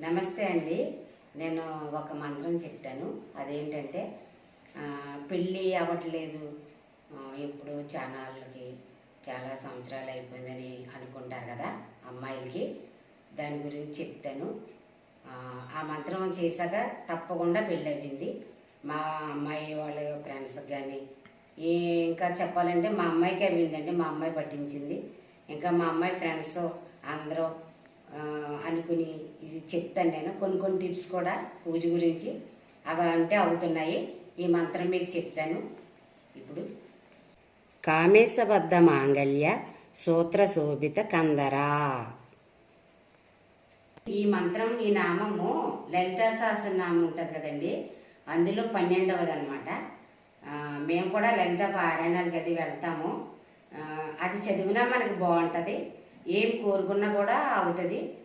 నమస్తే అండి. నేను ఒక మంత్రం చెప్తాను అదేంటంటే పెళ్ళి అవ్వట్లేదు. ఇప్పుడు చానాళ్ళకి చాలా సంవత్సరాలు అయిపోయిందని అనుకుంటారు కదా అమ్మాయిలకి. దాని గురించి చెప్తాను. ఆ, మంత్రం చేశాక తప్పకుండా పెళ్ళి అయింది మా అమ్మాయి వాళ్ళ ఫ్రెండ్స్కి కానీ ఇంకా చెప్పాలంటే మా అమ్మాయికి అవ్విందండి మా అమ్మాయి పట్టించింది. ఇంకా మా అమ్మాయి ఫ్రెండ్స్ అందరూ అనుకుని ఇది చెప్తాను నేను. కొన్ని కొన్ని టిప్స్ కూడా పూజ గురించి అవి అంటే అవుతున్నాయి. ఈ మంత్రం మీకు చెప్తాను. ఇప్పుడు. కామేశబద్ధ మాంగళ్య సూత్ర శోభిత కందరా. ఈ మంత్రం ఈ నామము లలితా సహస్రనామం ఉంటుంది కదండి. అందులో పన్నెండవది అనమాట మేము కూడా లలిత పారాయణానికి అది వెళ్తాము. అది చదివినా మనకి బాగుంటుంది. ఏం కోరుకున్నా కూడా అవుతుంది.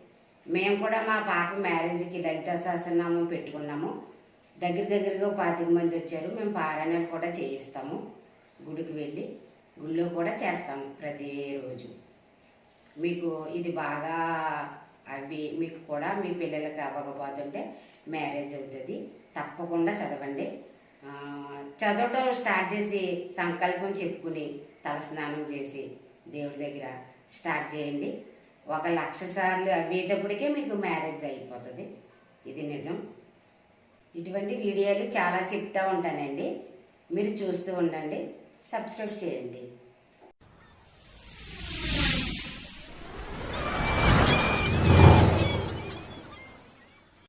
మేము కూడా మా పాప మ్యారేజ్కి లలిత సహస్రనామం పెట్టుకున్నాము. దగ్గర దగ్గరగా పాతిక మంది వచ్చారు. మేము పారాయణాలు కూడా చేయిస్తాము గుడికి వెళ్ళి. గుళ్ళో కూడా చేస్తాము ప్రతిరోజు మీకు ఇది బాగా అవి మీకు కూడా మీ పిల్లలకి అవ్వకపోతుంటే మ్యారేజ్ అవుతుంది. తప్పకుండా చదవండి. చదవటం స్టార్ట్ చేసి సంకల్పం చెప్పుకుని తలస్నానం చేసి దేవుడి దగ్గర స్టార్ట్ చేయండి. ఒక లక్ష సార్లు అవ్వేటప్పటికే మీకు మ్యారేజ్ అయిపోతుంది. ఇది నిజం. ఇటువంటి వీడియోలు చాలా చెప్తూ ఉంటానండి. మీరు చూస్తూ ఉండండి. సబ్స్క్రైబ్ చేయండి.